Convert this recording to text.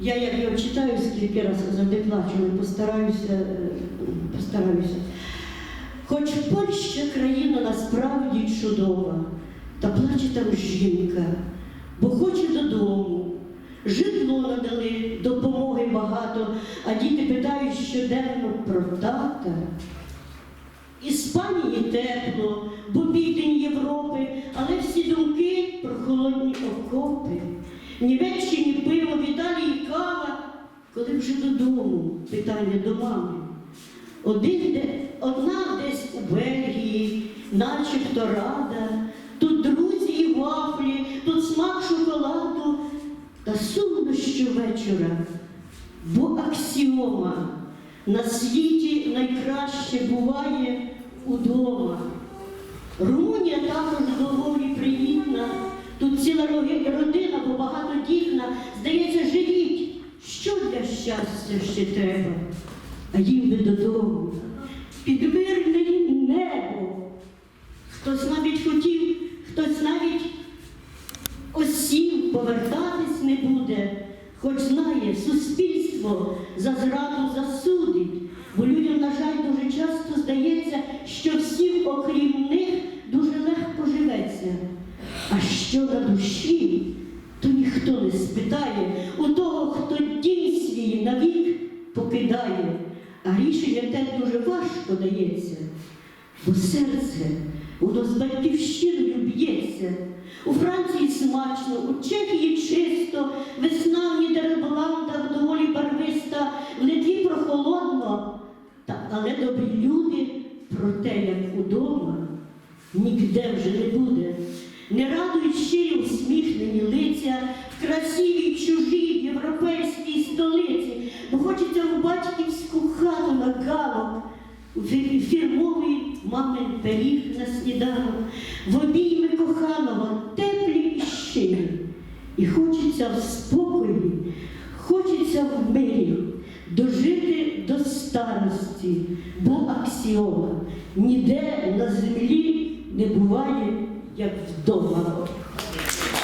Я як його читаю скільки разів, завжди плачу, але постараюся, е, постараюся. Хоч Польща країна насправді чудова, та плаче там жінка, бо хоче додому. Житло надали, допомоги багато, а діти питають щоденно про тата. Іспанії тепло, бо південь Європи, але всі думки про холодні окопи. Німеччині в Італії кава, коли вже додому питання до мами. Один одна десь у Бельгії, начебто рада, тут друзі і вафлі, тут смак шоколаду, та сумно щовечора, бо аксіома на світі найкраще буває удома. Румунія також доволі привітна. Щастя ще треба? А їм би додому. Під мирне небо. Хтось навіть хотів, хтось навіть осів, повертатись не буде, хоч знає, суспільство за зраду засудить, бо людям, на жаль, дуже часто здається, що всім, окрім них, дуже легко живеться. А що на душі, то ніхто не спитає покидає, а рішення те дуже важко дається. Бо серце воно з батьківщиною б'ється. У Франції смачно, у Чехії чисто, весна в Нідерландах доволі барвиста, в Литві прохолодно, та, але добрі люди про те, як удома, ніде вже не буде. Не радують щирі усміхнені лиця в красивій чужій фірмовий мамин пиріг на сніданок, в обійми коханого теплі і щирі. І хочеться в спокої, хочеться в мирі дожити до старості, бо аксіома ніде на землі не буває, як вдома.